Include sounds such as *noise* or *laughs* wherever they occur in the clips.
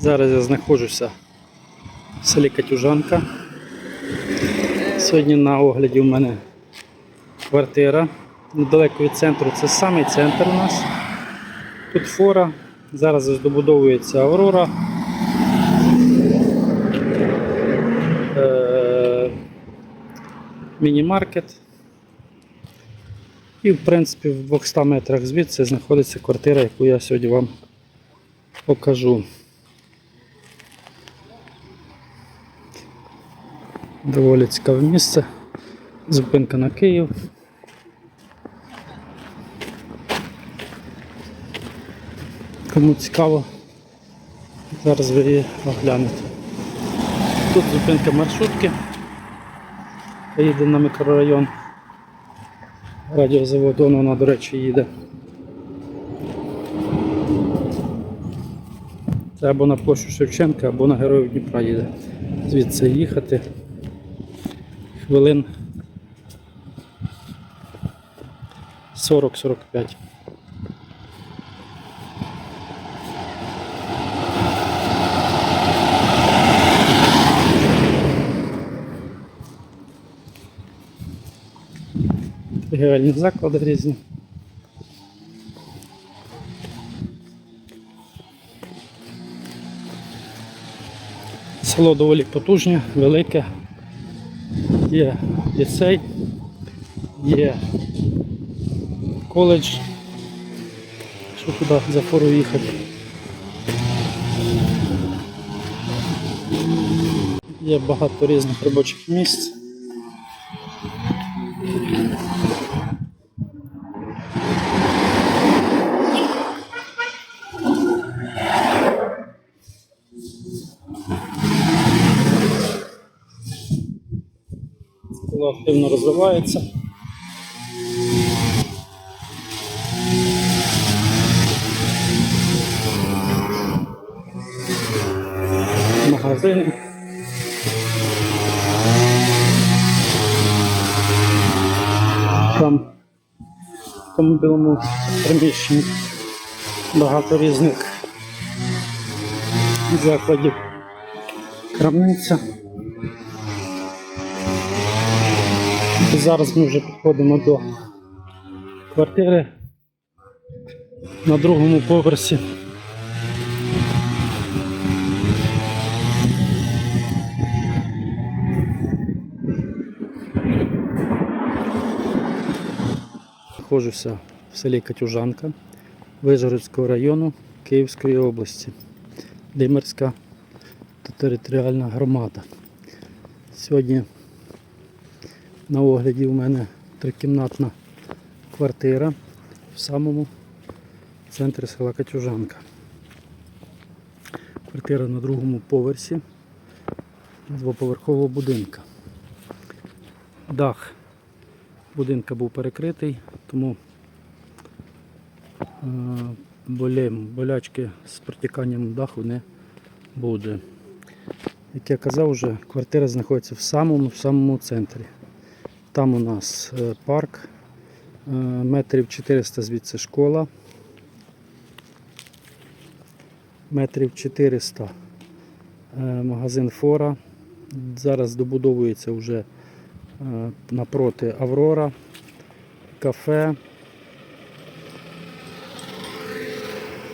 Зараз я знаходжуся в селі Катюжанка. Сьогодні на огляді у мене квартира недалеко від центру. Це самий центр у нас. Тут фора. Зараз ось добудовується Аврора. Е, Міні-маркет. І, в принципі, в 200 метрах звідси знаходиться квартира, яку я сьогодні вам покажу. Доволі цікаве місце. Зупинка на Київ. Кому цікаво, зараз ви її оглянете. Тут зупинка маршрутки. Поїде на мікрорайон. Радіозавод, вон вона, до речі, їде. Це або на площу Шевченка, або на Героїв Дніпра їде. Звідси їхати. Хвилин 40-45. Торгівельні заклади різні. Село доволі потужне, велике. Є ліцей, є коледж. Що туди за фору їхати? Є багато різних робочих місць. Село активно розвивається. Магазини. Там в тому приміщенні багато різних закладів. Крамниця. Зараз ми вже підходимо до квартири на другому поверсі. Знаходжуся в селі Катюжанка Вижгородського району Київської області, Димирська територіальна громада. Сьогодні на огляді у мене трикімнатна квартира в самому центрі села Катюжанка. Квартира на другому поверсі двоповерхового будинка. Дах будинка був перекритий, тому е, болячки з протіканням даху не буде. Як я казав, вже квартира знаходиться в самому самому центрі. Там у нас е, парк, е, метрів 400 звідси школа. Метрів 400 е, магазин Фора. Зараз добудовується вже напроти Аврора, кафе,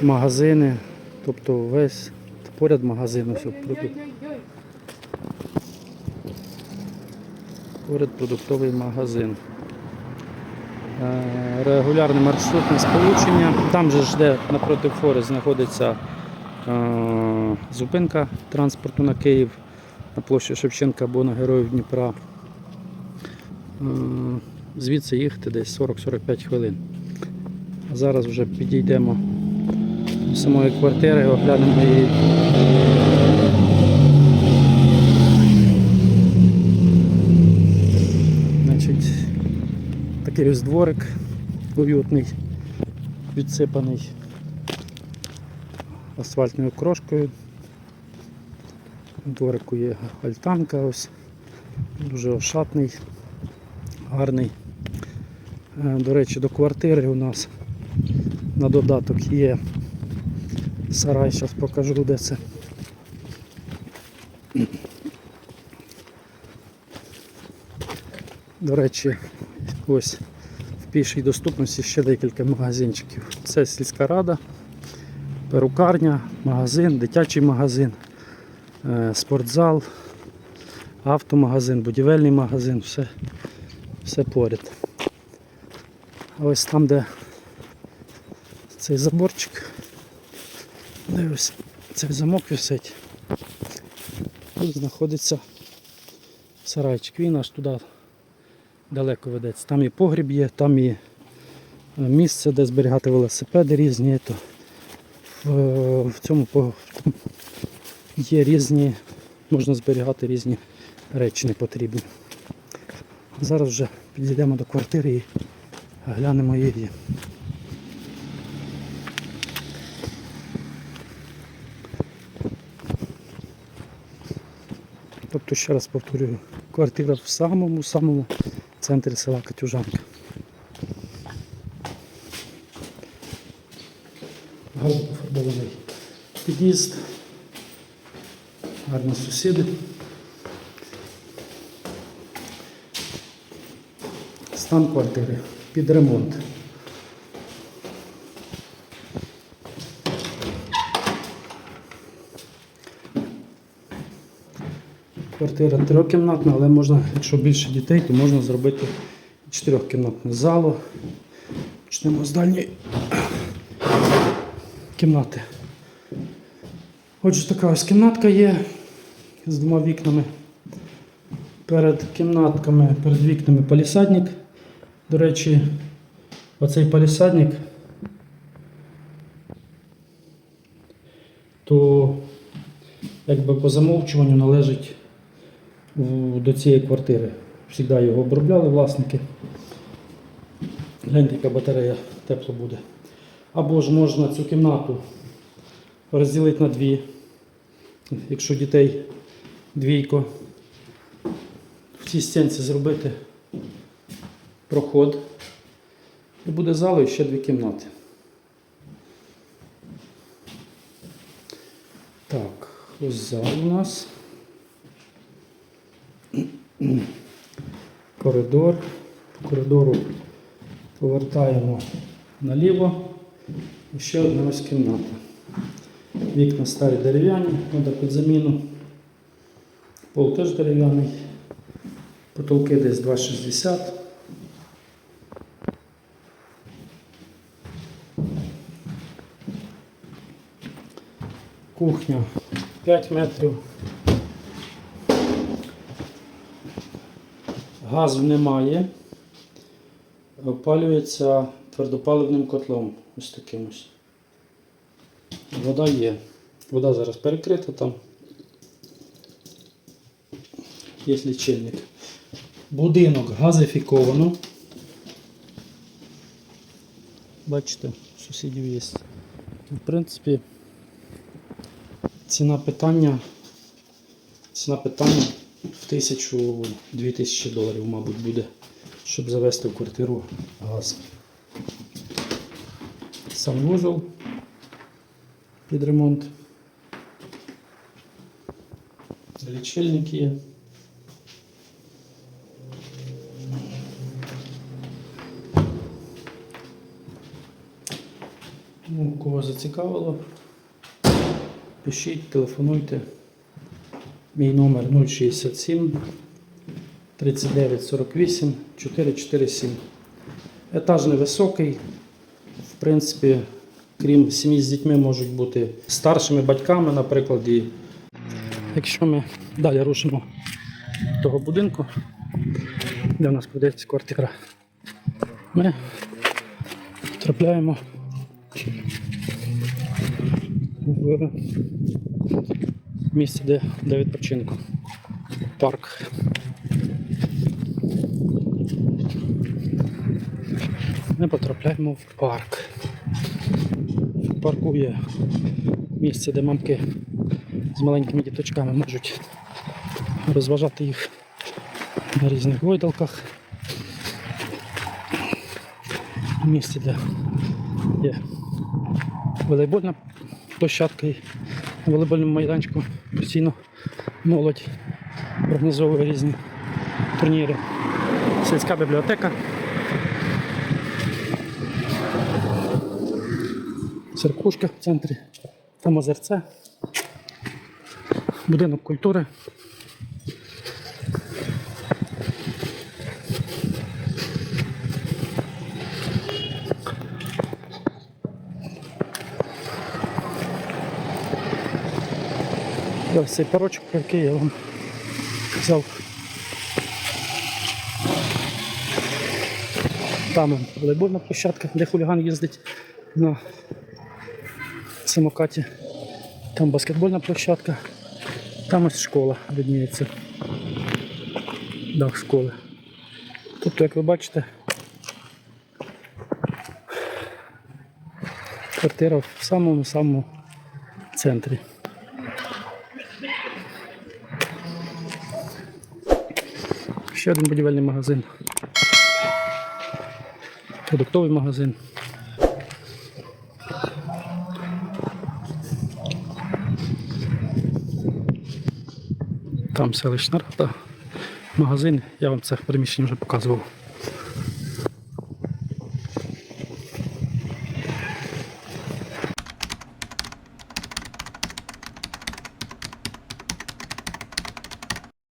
магазини, тобто весь поряд магазину все Поряд продуктовий магазин. Е, Регулярне маршрутне сполучення. Там же ж де напроти фори знаходиться е, зупинка транспорту на Київ на площі Шевченка або на Героїв Дніпра. Е, Звідси їхати десь 40-45 хвилин. Зараз вже підійдемо до самої квартири, оглянемо її. Ось дворик уютний, відсипаний асфальтною крошкою. У дворику є альтанка ось, дуже ошатний, гарний. Е, До речі, до квартири у нас на додаток є Сарай, зараз покажу, де це. До речі, ось в пішій доступності ще декілька магазинчиків. Це сільська рада, перукарня, магазин, дитячий магазин, е, спортзал, автомагазин, будівельний магазин, все, все поряд. А ось там, де цей заборчик, де цей замок висить, тут знаходиться сарайчик. Він аж туди далеко ведеться. Там і погріб є, там і е, місце, де зберігати велосипеди різні. То в, цьому *laughs* є різні, можна зберігати різні речі непотрібні. Зараз вже підійдемо до квартири і глянемо її. Тобто, ще раз повторюю, квартира в самому самому центрі села Катюжанка. Гарно під'їзд, гарні сусіди. Стан квартири під ремонт. Квартира трьохкімнатна, але можна, якщо більше дітей, то можна зробити чотирьохкімнатну залу. Почнемо з дальньої кімнати. Отже, така ось кімнатка є з двома вікнами. Перед кімнатками, перед вікнами палісадник. До речі, оцей палісадник, то якби по замовчуванню належить до цієї квартири. Всігда його обробляли власники. Гляньте, яка батарея тепло буде. Або ж можна цю кімнату розділити на дві, якщо дітей двійко. В цій стінці зробити проход. І буде зала і ще дві кімнати. Так, ось зал у нас. Коридор. По коридору повертаємо наліво. І ще одна ось кімната. Вікна старі дерев'яні, треба під заміну. Пол теж дерев'яний. Потолки десь 2,60. Кухня 5 метрів. Газу немає. Опалюється твердопаливним котлом. Ось таким ось. Вода є. Вода зараз перекрита там. Є лічильник. Будинок газифіковано. Бачите, сусідів є. В принципі, ціна питання. Ціна питання в тисячу-дві тисячі доларів, мабуть, буде, щоб завести в квартиру газ. Санвузол під ремонт. Лічильник є. Ну, кого зацікавило, пишіть, телефонуйте. Мій номер 067 39 48 447. Етаж невисокий. В принципі, крім сім'ї з дітьми, можуть бути старшими батьками, наприклад. І... Якщо ми далі рушимо до того будинку, де в нас продається квартира, ми потрапляємо в місце, де для відпочинку. Парк. Ми потрапляємо в парк. В парку є місце, де мамки з маленькими діточками можуть розважати їх на різних гойдалках. Місце, де є волейбольна площадка і на волейбольному майданчику постійно молодь організовує різні турніри. Сільська бібліотека. Церкушка в центрі, там озерце, будинок культури. Ось цей парочок, про який я вам казав. Там волейбольна площадка, де хуліган їздить на самокаті. Там баскетбольна площадка. Там ось школа видніється. Дах школи. Тобто, як ви бачите, квартира в самому-самому центрі. Ще один будівельний магазин. Продуктовий магазин. Там селищна рада, магазин, я вам це приміщення вже показував.